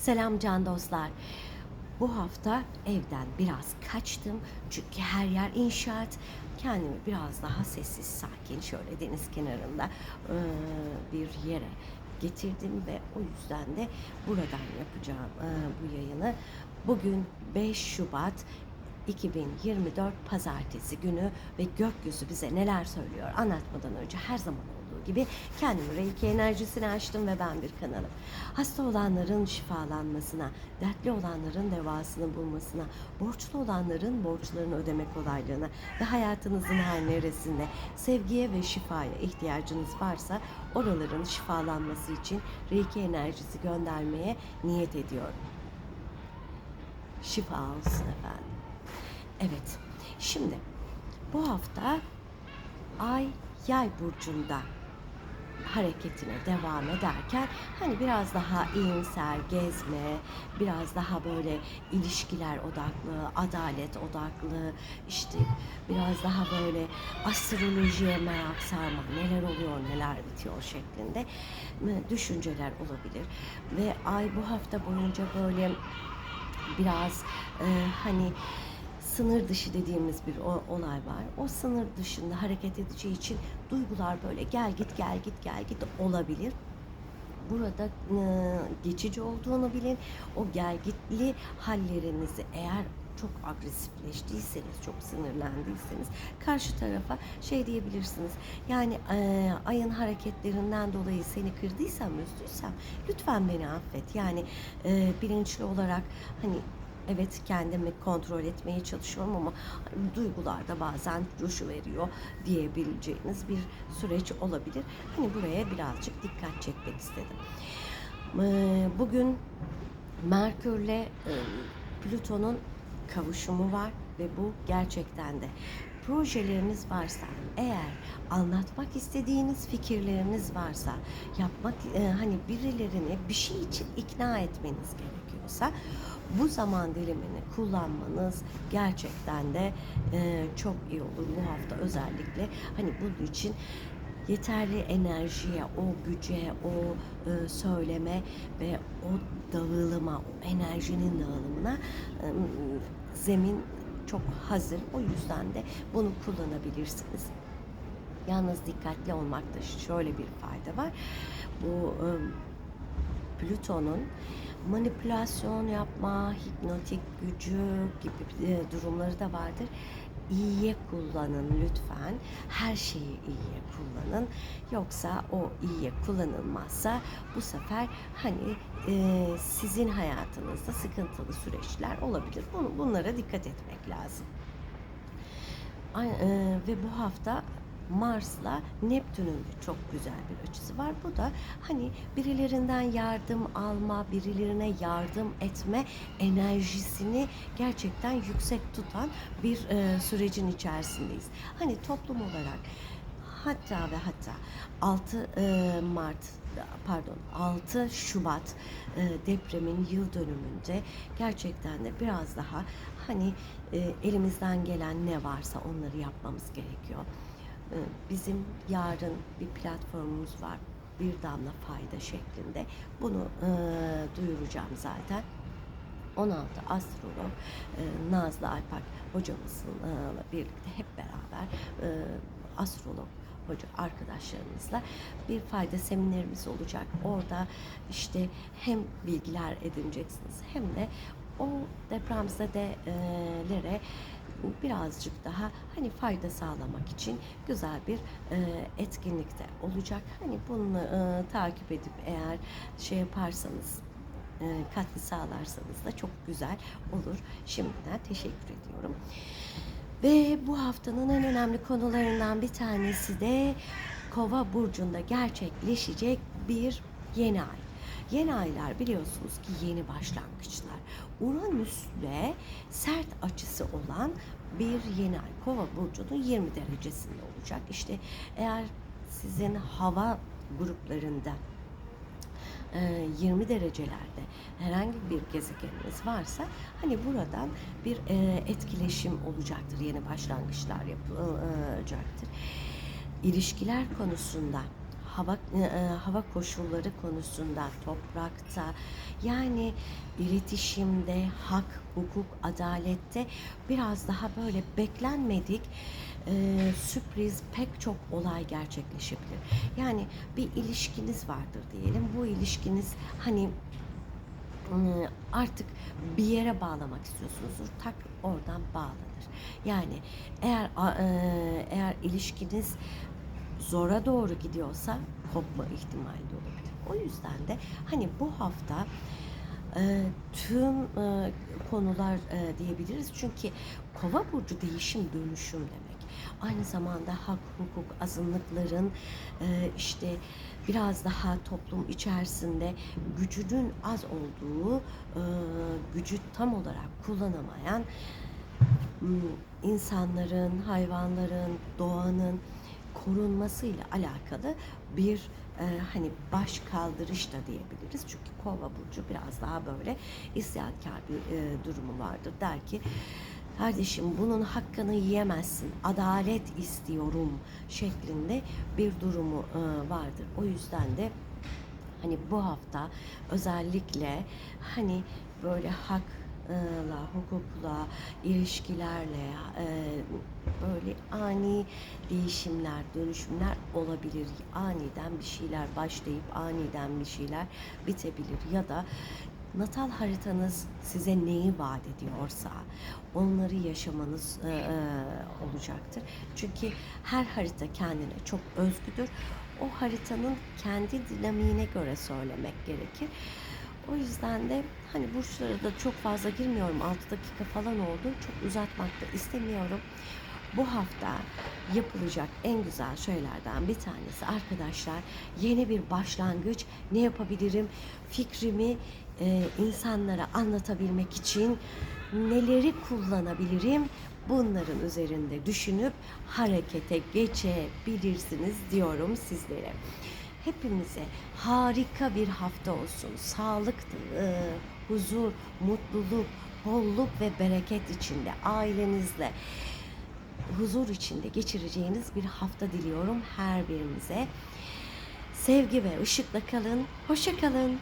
Selam can dostlar. Bu hafta evden biraz kaçtım çünkü her yer inşaat. Kendimi biraz daha sessiz, sakin şöyle deniz kenarında bir yere getirdim ve o yüzden de buradan yapacağım bu yayını. Bugün 5 Şubat 2024 Pazartesi günü ve gökyüzü bize neler söylüyor anlatmadan önce her zaman olduğu gibi kendimi Reiki enerjisini açtım ve ben bir kanalım. Hasta olanların şifalanmasına, dertli olanların devasını bulmasına, borçlu olanların borçlarını ödeme kolaylığına ve hayatınızın her neresinde sevgiye ve şifaya ihtiyacınız varsa oraların şifalanması için Reiki enerjisi göndermeye niyet ediyorum. Şifa olsun efendim. Evet, şimdi bu hafta Ay Yay burcunda hareketine devam ederken hani biraz daha iyimser gezme, biraz daha böyle ilişkiler odaklı, adalet odaklı, işte biraz daha böyle astrolojiye merak sarma, neler oluyor, neler bitiyor şeklinde e, düşünceler olabilir. Ve ay bu hafta boyunca böyle biraz e, hani sınır dışı dediğimiz bir olay var. O sınır dışında hareket edeceği için duygular böyle gel git gel git gel git olabilir. Burada e, geçici olduğunu bilin. O gel gitli hallerinizi eğer çok agresifleştiyseniz, çok sinirlendiyseniz karşı tarafa şey diyebilirsiniz. Yani e, ayın hareketlerinden dolayı seni kırdıysam, üzdüysem lütfen beni affet. Yani e, bilinçli olarak hani Evet kendimi kontrol etmeye çalışıyorum ama hani duygular da bazen coşu veriyor diyebileceğiniz bir süreç olabilir. Hani buraya birazcık dikkat çekmek istedim. Ee, Bugün Merkür'le e, Plüton'un kavuşumu var ve bu gerçekten de projeleriniz varsa eğer anlatmak istediğiniz fikirleriniz varsa yapmak e, hani birilerini bir şey için ikna etmeniz gerekiyorsa bu zaman dilimini kullanmanız gerçekten de e, çok iyi olur bu hafta özellikle hani bunun için yeterli enerjiye, o güce, o e, söyleme ve o dağılıma, o enerjinin dağılımına e, zemin çok hazır. O yüzden de bunu kullanabilirsiniz. Yalnız dikkatli olmakta şöyle bir fayda var. Bu e, Plüton'un manipülasyon yapma, hipnotik gücü gibi e, durumları da vardır. İyiye kullanın lütfen. Her şeyi iyiye kullanın. Yoksa o iyiye kullanılmazsa bu sefer hani e, sizin hayatınızda sıkıntılı süreçler olabilir. Bunu, bunlara dikkat etmek lazım. Ay- e, ve bu hafta Mars'la Neptün'ün de çok güzel bir açısı var. Bu da hani birilerinden yardım alma, birilerine yardım etme enerjisini gerçekten yüksek tutan bir e, sürecin içerisindeyiz. Hani toplum olarak hatta ve hatta 6 e, Mart pardon 6 Şubat e, depremin yıl dönümünde gerçekten de biraz daha hani e, elimizden gelen ne varsa onları yapmamız gerekiyor. E, Bizim yarın bir platformumuz var. Bir damla fayda şeklinde. Bunu e, duyuracağım zaten. 16 astrolog e, Nazlı Alpak hocamızla birlikte hep beraber e, astrolog hoca arkadaşlarımızla bir fayda seminerimiz olacak. Orada işte hem bilgiler edineceksiniz hem de o depremzedelere birazcık daha hani fayda sağlamak için güzel bir e, etkinlikte olacak. Hani bunu e, takip edip eğer şey yaparsanız e, katkı sağlarsanız da çok güzel olur. Şimdiden teşekkür ediyorum. Ve bu haftanın en önemli konularından bir tanesi de Kova burcunda gerçekleşecek bir yeni ay. Yeni aylar biliyorsunuz ki yeni başlangıçlar. Uranüs'le sert açısı olan bir yeni ay. Kova burcunun 20 derecesinde olacak. İşte eğer sizin hava gruplarında e, 20 derecelerde herhangi bir gezegeniniz varsa hani buradan bir e, etkileşim olacaktır. Yeni başlangıçlar yapılacaktır. İlişkiler konusunda hava e, hava koşulları konusunda toprakta yani iletişimde hak, hukuk, adalette biraz daha böyle beklenmedik e, sürpriz pek çok olay gerçekleşebilir. Yani bir ilişkiniz vardır diyelim. Bu ilişkiniz hani Iı, artık bir yere bağlamak istiyorsunuzdur. Tak oradan bağlanır. Yani eğer eee, eğer ilişkiniz zora doğru gidiyorsa kopma ihtimali de olabilir. O yüzden de hani bu hafta eee, tüm eee, konular eee, diyebiliriz. Çünkü Kova burcu değişim dönüşüm demek. Aynı zamanda hak, hukuk, azınlıkların eee, işte biraz daha toplum içerisinde gücünün az olduğu, eee, gücü tam olarak kullanamayan insanların, hayvanların, doğanın korunmasıyla alakalı bir e, hani baş kaldırış da diyebiliriz. Çünkü Kova burcu biraz daha böyle isyankar bir e, durumu vardır. Der ki kardeşim bunun hakkını yiyemezsin. Adalet istiyorum şeklinde bir durumu e, vardır. O yüzden de hani bu hafta özellikle hani böyle hakla, hukukla, ilişkilerle e, böyle ani değişimler, dönüşümler olabilir. Aniden bir şeyler başlayıp aniden bir şeyler bitebilir ya da natal haritanız size neyi vaat ediyorsa onları yaşamanız e, e, olacaktır. Çünkü her harita kendine çok özgüdür. O haritanın kendi dinamiğine göre söylemek gerekir. O yüzden de hani burçlara da çok fazla girmiyorum. 6 dakika falan oldu. Çok uzatmak da istemiyorum. Bu hafta yapılacak en güzel şeylerden bir tanesi arkadaşlar yeni bir başlangıç ne yapabilirim fikrimi e, insanlara anlatabilmek için neleri kullanabilirim bunların üzerinde düşünüp harekete geçebilirsiniz diyorum sizlere. Hepimize harika bir hafta olsun. Sağlık, e, huzur, mutluluk, bolluk ve bereket içinde ailenizle huzur içinde geçireceğiniz bir hafta diliyorum her birinize. Sevgi ve ışıkla kalın. Hoşça kalın.